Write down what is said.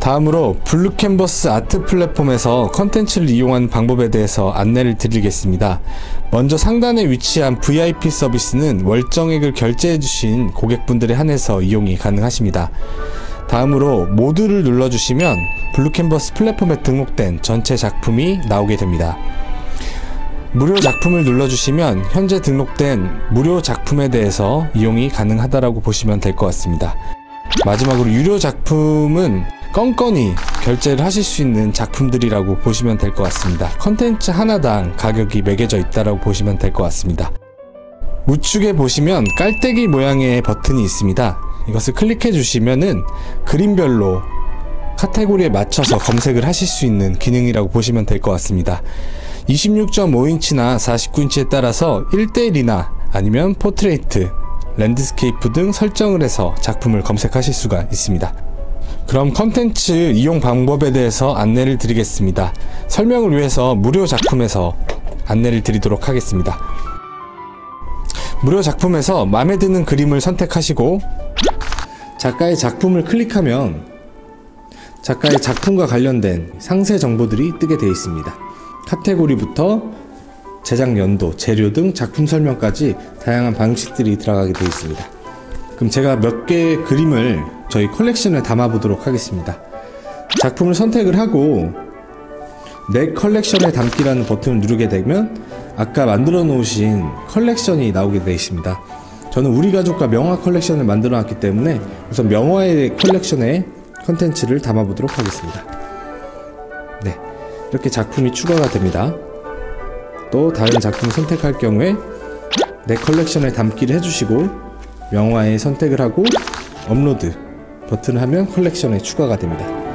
다음으로 블루캔버스 아트 플랫폼에서 컨텐츠를 이용하는 방법에 대해서 안내를 드리겠습니다. 먼저 상단에 위치한 VIP 서비스는 월정액을 결제해주신 고객분들에 한해서 이용이 가능하십니다. 다음으로 모두를 눌러주시면 블루캔버스 플랫폼에 등록된 전체 작품이 나오게 됩니다. 무료 작품을 눌러주시면 현재 등록된 무료 작품에 대해서 이용이 가능하다라고 보시면 될 것 같습니다. 마지막으로 유료 작품은 건건히 결제를 하실 수 있는 작품들이라고 보시면 될 것 같습니다. 컨텐츠 하나당 가격이 매겨져 있다라고 보시면 될 것 같습니다. 우측에 보시면 깔때기 모양의 버튼이 있습니다. 이것을 클릭해 주시면은 그림별로 카테고리에 맞춰서 검색을 하실 수 있는 기능이라고 보시면 될 것 같습니다. 26.5인치나 49인치에 따라서 1대1이나 아니면 포트레이트, 랜드스케이프 등 설정을 해서 작품을 검색하실 수가 있습니다. 그럼 컨텐츠 이용 방법에 대해서 안내를 드리겠습니다. 설명을 위해서 무료 작품에서 안내를 드리도록 하겠습니다. 무료 작품에서 마음에 드는 그림을 선택하시고 작가의 작품을 클릭하면 작가의 작품과 관련된 상세 정보들이 뜨게 되어 있습니다. 카테고리부터 제작 연도, 재료 등 작품 설명까지 다양한 방식들이 들어가게 되어 있습니다. 그럼 제가 몇 개의 그림을 저희 컬렉션에 담아보도록 하겠습니다. 작품을 선택을 하고 내 컬렉션에 담기라는 버튼을 누르게 되면 아까 만들어 놓으신 컬렉션이 나오게 되어 있습니다. 저는 우리 가족과 명화 컬렉션을 만들어 놨기 때문에 우선 명화의 컬렉션에 컨텐츠를 담아보도록 하겠습니다. 네. 이렇게 작품이 추가가 됩니다. 또 다른 작품 선택할 경우에 내 컬렉션에 담기를 해주시고 명화에 선택을 하고 업로드 버튼을 하면 컬렉션에 추가가 됩니다.